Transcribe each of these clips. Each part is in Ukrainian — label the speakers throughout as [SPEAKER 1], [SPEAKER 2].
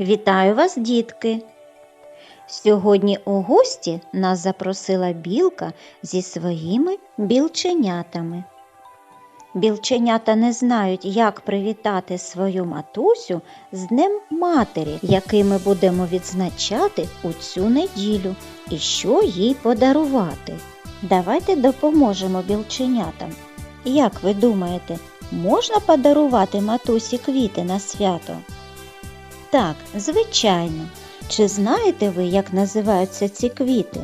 [SPEAKER 1] Вітаю вас, дітки! Сьогодні у гості нас запросила білка зі своїми білченятами. Білченята не знають, як привітати свою матусю з Днем Матері, який ми будемо відзначати у цю неділю, і що їй подарувати. Давайте допоможемо білченятам. Як ви думаєте, можна подарувати матусі квіти на свято? Так, звичайно. Чи знаєте ви, як називаються ці квіти?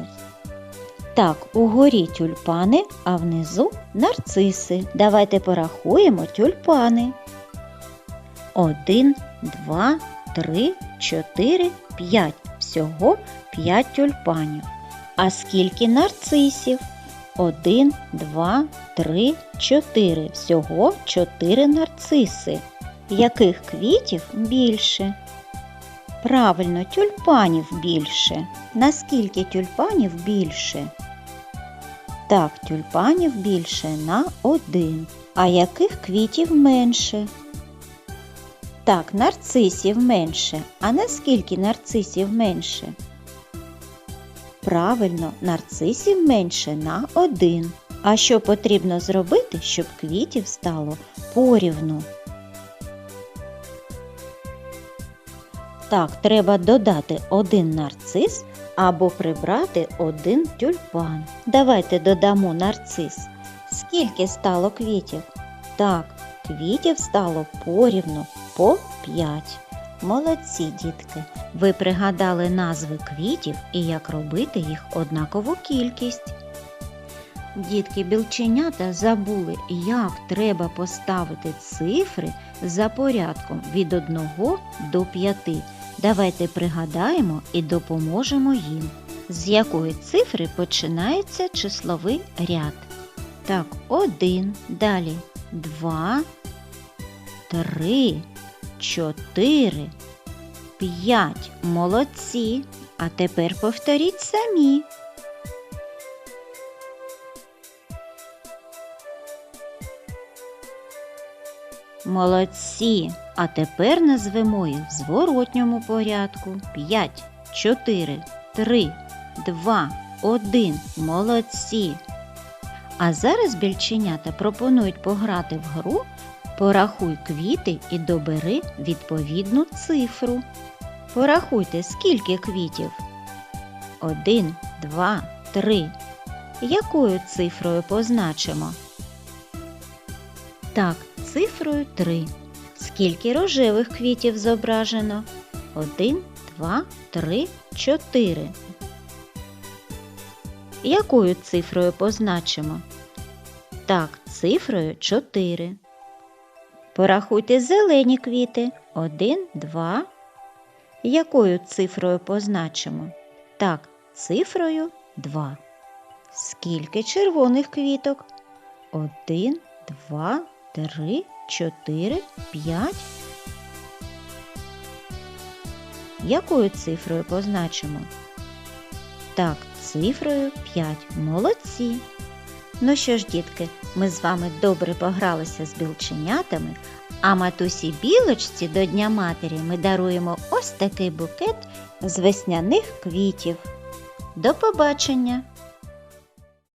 [SPEAKER 1] Так, угорі тюльпани, а внизу нарциси. Давайте порахуємо тюльпани. Один, два, три, чотири, п'ять. Всього п'ять тюльпанів. А скільки нарцисів? Один, два, три, чотири. Всього чотири нарциси. Яких квітів більше? Правильно, тюльпанів більше. Наскільки тюльпанів більше? Так, тюльпанів більше на один. А яких квітів менше? Так, нарцисів менше. А наскільки нарцисів менше? Правильно, нарцисів менше на один. А що потрібно зробити, щоб квітів стало порівну? Так, треба додати один нарцис або прибрати один тюльпан. Давайте додамо нарцис. Скільки стало квітів? Так, квітів стало порівну по 5. Молодці, дітки! Ви пригадали назви квітів і як робити їх однакову кількість. Дітки білченята забули, як треба поставити цифри за порядком від 1 до 5. Давайте пригадаємо і допоможемо їм. З якої цифри починається числовий ряд. Так, один, далі 2, 3, 4, 5. Молодці. А тепер повторіть самі. Молодці. А тепер назвемо їх в зворотньому порядку. 5, 4, 3, 2, 1. Молодці. А зараз більченята пропонують пограти в гру Порахуй квіти і добери відповідну цифру. Порахуйте, скільки квітів. 1, 2, 3. Якою цифрою позначимо? Так, цифрою 3. Скільки рожевих квітів зображено? 1, 2, 3, 4. Якою цифрою позначимо? Так, цифрою 4. Порахуйте зелені квіти. 1, 2. Якою цифрою позначимо? Так, цифрою 2. Скільки червоних квіток? 1, 2, 3, 4, 5. Якою цифрою позначимо? Так, цифрою 5. Молодці. Ну що ж, дітки, ми з вами добре погралися з білченятами, а матусі білочці до Дня Матері ми даруємо ось такий букет з весняних квітів. До побачення!